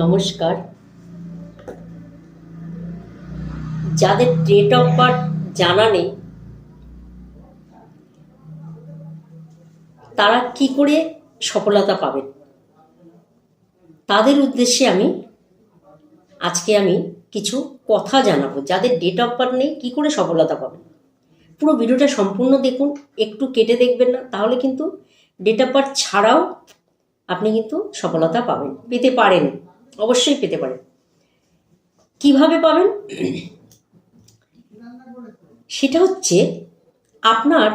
নমস্কার। যাদের date of birth জানা নেই, তারা কি করে সফলতা পাবেন? তাদের উদ্দেশ্যে আমি, আজকে আমি কিছু কথা জানাব। যাদের ডেট অফ বার্থ নেই, কি করে সফলতা পাবেন? পুরো ভিডিওটা সম্পূর্ণ দেখুন, একটু কেটে দেখবেন না, তাহলে কিন্তু ডেট অফ বার্থ ছাড়াও আপনি কিন্তু সফলতা পাবেন। পেতে পারেন। অবশ্যই পেতে পারেন। কীভাবে পাবেন? সেটা হচ্ছে আপনার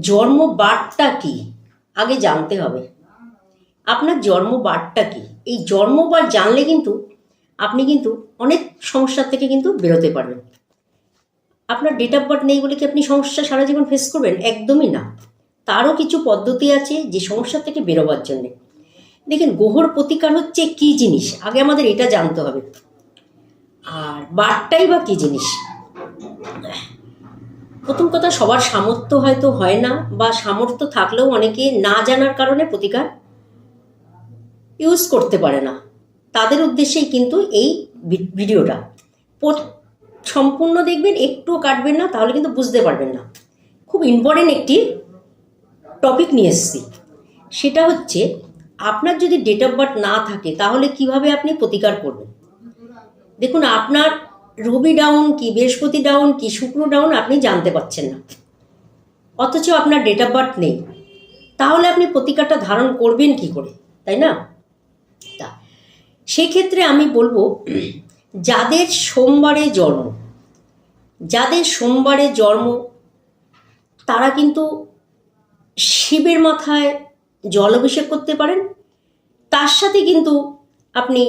জন্ম বারটা কি? আগে জানতে হবে। আপনার জন্ম বারটা কি? এই জন্মবার জানলে কিন্তু আপনি কিন্তু অনেক সমস্যার থেকে কিন্তু বেরোতে পারবেন। আপনার ডেট অফ বার্থ নেই বলে কি আপনি সমস্যা সারা জীবন ফেস করবেন? একদমই না। তারও কিছু পদ্ধতি আছে যে সমস্যা থেকে বেরোবার জন্যে। দেখেন গ্রহর প্রতিকার হচ্ছে কি জিনিস? আগে আমাদের এটা জানতে হবে। আর বারটাই বা কি জিনিস? প্রথম কথা, সবার সামর্থ্য হয়তো হয় না বা সামর্থ্য থাকলেও অনেকে না জানার কারণে প্রতিকার ইউজ করতে পারে না। তাদের উদ্দেশ্যেই কিন্তু এই ভিডিওটা। সম্পূর্ণ দেখবেন, একটুও কাটবেন না, তাহলে কিন্তু বুঝতে পারবেন না। খুব ইম্পর্টেন্ট একটি টপিক নিয়ে এসেছি। সেটা হচ্ছে, আপনার যদি ডেট অফ বার্থ না থাকে, তাহলে কীভাবে আপনি প্রতিকার করবেন? দেখুন, আপনার রবি ডাউন কি, বৃহস্পতি ডাউন কি, শুক্র ডাউন আপনি জানতে পারছেন না। অথচ আপনার ডেট অফ বার্থ নেই। তাহলে আপনি প্রতিকারটা ধারণ করবেন কি করে, তাই না? তা, সেক্ষেত্রে আমি বলব, যাদের সোমবারে জন্ম, যাদের সোমবারে জন্ম, তারা কিন্তু শিবের মাথায় জল অভিষেক করতে পারেন। তার সাথে কিন্তু আপনি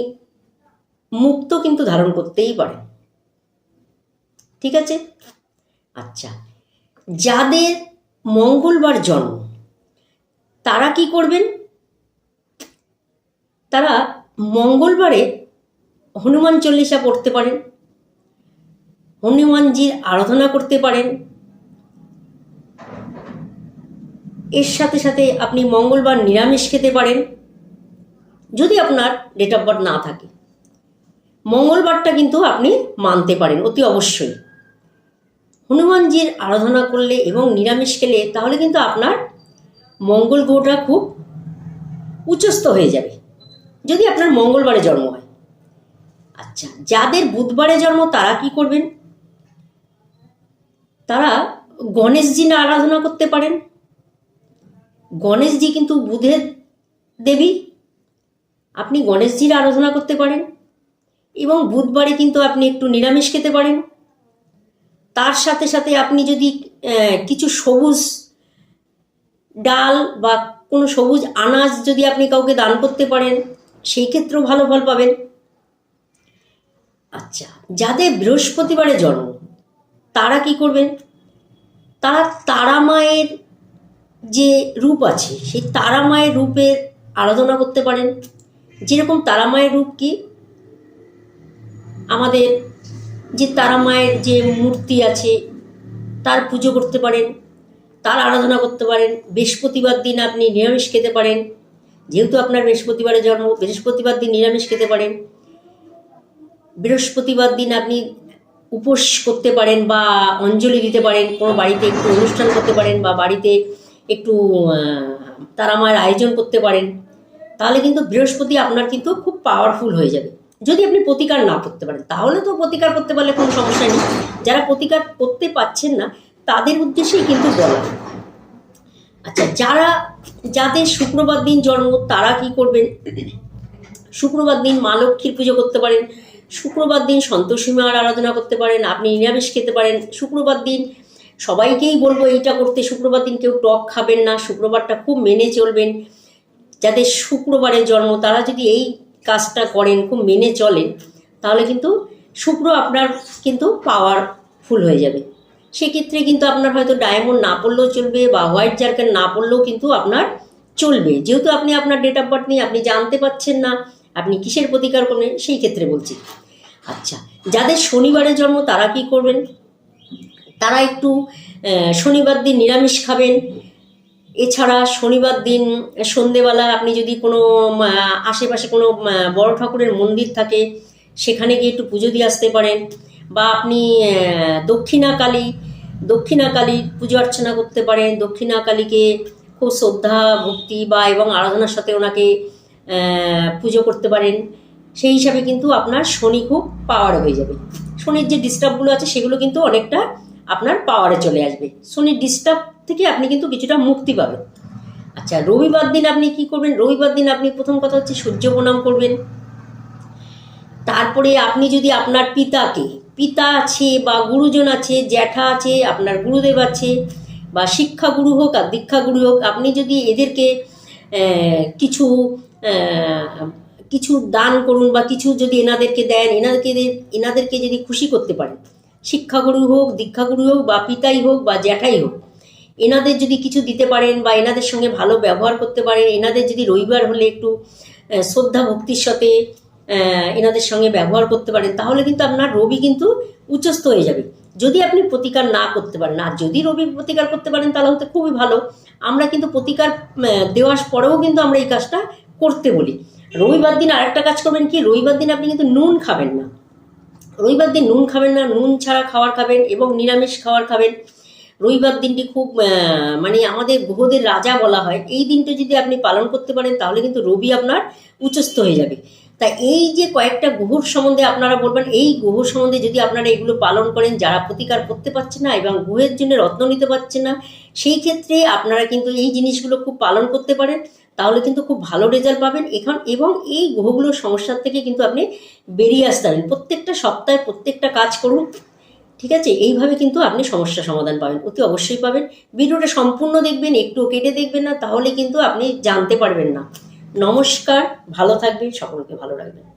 মুক্ত কিন্তু ধারণ করতেই পারেন। ঠিক আছে? আচ্ছা যাদের মঙ্গলবার জন্ম, তারা কি করবেন? তারা মঙ্গলবারে হনুমান চল্লিশা পড়তে পারেন, হনুমানজির আরাধনা করতে পারেন এর সাথে সাথে আপনি মঙ্গলবার নিরামিষ খেতে পারেন। যদি আপনার ডেট অফ বার্থ না থাকে। মঙ্গলবারটা কিন্তু আপনি মানতে পারেন, অতি অবশ্যই। হনুমানজির আরাধনা করলে এবং নিরামিষ খেলে তাহলে কিন্তু আপনার মঙ্গল গ্রহটা খুব উচ্চস্থ হয়ে যাবে, যদি আপনার মঙ্গলবারে জন্ম হয়। আচ্ছা যাদের বুধবারে জন্ম তারা কি করবেন? তারা গণেশজি না আরাধনা করতে পারেন গণেশজি কিন্তু বুধের দেবী। আপনি গণেশজির আরাধনা করতে পারেন এবং বুধবারে কিন্তু আপনি একটু নিরামিষ খেতে পারেন। তার সাথে সাথে আপনি যদি কিছু সবুজ ডাল বা কোনো সবুজ আনাজ যদি আপনি কাউকে দান করতে পারেন, সেই ক্ষেত্রেও ভালো ফল পাবেন। আচ্ছা যাদের বৃহস্পতিবারে জন্ম, তারা কি করবেন? তারা তারা মায়ের যে রূপ আছে, সেই তারা মায়ের রূপের আরাধনা করতে পারেন। যেরকম তারা মায়ের রূপ কি? আমাদের যে তারা মায়ের যে মূর্তি আছে, তার পুজো করতে পারেন, তার আরাধনা করতে পারেন। বৃহস্পতিবার দিন আপনি নিরামিষ খেতে পারেন। যেহেতু আপনার বৃহস্পতিবারে জন্ম, বৃহস্পতিবার দিন নিরামিষ খেতে পারেন। বৃহস্পতিবার দিন আপনি উপোস করতে পারেন বা অঞ্জলি দিতে পারেন। কোনো বাড়িতে একটু অনুষ্ঠান করতে পারেন বা বাড়িতে একটু তারা মায়ের আয়োজন করতে পারেন, তাহলে কিন্তু বৃহস্পতি আপনার কিন্তু খুব পাওয়ারফুল হয়ে যাবে। যদি আপনি প্রতিকার না করতে পারেন, তাহলে তো প্রতিকার করতে পারলে কোনো সমস্যা নেই। যারা প্রতিকার করতে পারছেন না, তাদের উদ্দেশ্যেই কিন্তু বলা। আচ্ছা যারা, যাদের শুক্রবার দিন জন্ম, তারা কি করবেন? শুক্রবার দিন মা লক্ষ্মীর পুজো করতে পারেন, শুক্রবার দিন সন্তোষী মার আরাধনা করতে পারেন, আপনি নিরামিষ খেতে পারেন, শুক্রবার দিন সবাইকেই বলব এইটা করতে শুক্রবার দিন কেউ টক খাবেন না, শুক্রবারটা খুব মেনে চলবেন। যাদের শুক্রবারে জন্ম, তারা যদি এই কাজটা করেন, খুব মেনে চলেন, তাহলে কিন্তু শুক্র আপনার কিন্তু পাওয়ারফুল হয়ে যাবে। সেক্ষেত্রে কিন্তু আপনার হয়তো ডায়মন্ড না পড়লেও চলবে বা হোয়াইট জার্কেন না পড়লেও কিন্তু আপনার চলবে। যেহেতু আপনি আপনার ডেট অফ বার্থ নিয়ে আপনি জানতে পারছেন না, আপনি কিসের প্রতিকার করবেন, সেই ক্ষেত্রে বলছি। আচ্ছা যাদের শনিবারে জন্ম, তারা কি করবেন? তারা একটু শনিবার দিন নিরামিষ খাবেন। এছাড়া শনিবার দিন, সন্ধেবেলা আপনি যদি কোনো আশেপাশে কোনো বড় ঠাকুরের মন্দির থাকে, সেখানে গিয়ে একটু পুজো দিয়ে আসতে পারেন। বা আপনি দক্ষিণাকালী দক্ষিণাকালী পুজো অর্চনা করতে পারেন। দক্ষিণাকালীকে খুব শ্রদ্ধা, ভক্তি বা এবং আরাধনার সাথে ওনাকে পুজো করতে পারেন। সেই হিসাবে কিন্তু আপনার শনি খুব পাওয়ার হয়ে যাবে। শনির যে ডিস্টার্বগুলো আছে, সেগুলো কিন্তু অনেকটা আপনার পাওয়ারে চলে আসবে। শনির ডিস্টার্ব থেকে আপনি কিন্তু কিছুটা মুক্তি পাবেন। আচ্ছা রবিবার দিন আপনি কি করবেন? রবিবার দিন আপনি প্রথম কথা হচ্ছে সূর্য প্রণাম করবেন। তারপরে আপনি যদি আপনার পিতাকে, পিতা আছে বা গুরুজন আছে, জ্যাঠা আছে, আপনার গুরুদেব আছে, বা শিক্ষাগুরু হোক আর দীক্ষাগুরু হোক, আপনি যদি এদেরকে কিছু কিছু দান করুন বা কিছু যদি এনাদেরকে দেন, এনাদেরকে এনাদেরকে যদি খুশি করতে পারেন শিক্ষাগুরু হোক, দীক্ষাগুরু হোক, বা পিতাই হোক, বা জ্যাঠাই হোক, এনাদের যদি কিছু দিতে পারেন বা এনাদের সঙ্গে ভালো ব্যবহার করতে পারেন, এনাদের যদি রবিবার হলে একটু শ্রদ্ধা ভক্তির সাথে এনাদের সঙ্গে ব্যবহার করতে পারেন, তাহলে কিন্তু আপনার রবি কিন্তু উচ্চস্থ হয়ে যাবে। যদি আপনি প্রতিকার না করতে পারেন আর যদি রবি প্রতিকার করতে পারেন, তাহলে হতে খুবই ভালো। আমরা কিন্তু প্রতিকার দেওয়ার পরেও কিন্তু আমরা এই কাজটা করতে বলি। রবিবার দিন আরেকটা কাজ করবেন কি? রবিবার দিন আপনি কিন্তু নুন খাবেন না। রবিবার দিন নুন খাবেন না, নুন ছাড়া খাবার খাবেন এবং নিরামিষ খাবার খাবেন। রবিবার দিনটি খুব মানে আমাদের গ্রহদের রাজা বলা হয়। এই দিনটা যদি আপনি পালন করতে পারেন, তাহলে কিন্তু রবি আপনার উচ্চস্থ হয়ে যাবে। তা এই যে কয়েকটা গ্রহর সম্বন্ধে আপনারা বলবেন, এই গ্রহ সম্বন্ধে যদি আপনারা এগুলো পালন করেন, যারা প্রতিকার করতে পারছে না এবং গ্রহের জন্য রত্ন নিতে পারছে না, সেই ক্ষেত্রে আপনারা কিন্তু এই জিনিসগুলো খুব পালন করতে পারেন। তাহলে কিন্তু খুব ভালো রেজাল্ট পাবেন এখন এবং এই গ্রহগুলোর সমস্যার থেকে কিন্তু আপনি বেরিয়ে আসতে পারেন। প্রত্যেকটা সপ্তাহে প্রত্যেকটা কাজ করুন, ঠিক আছে? এইভাবে কিন্তু আপনি সমস্যা সমাধান পাবেন। অতি অবশ্যই পাবেন। ভিডিওটা সম্পূর্ণ দেখবেন, একটু কেটে দেখবেন না, তাহলে কিন্তু আপনি জানতে পারবেন না। নমস্কার, ভালো থাকবেন, সকলকে ভালো রাখবেন।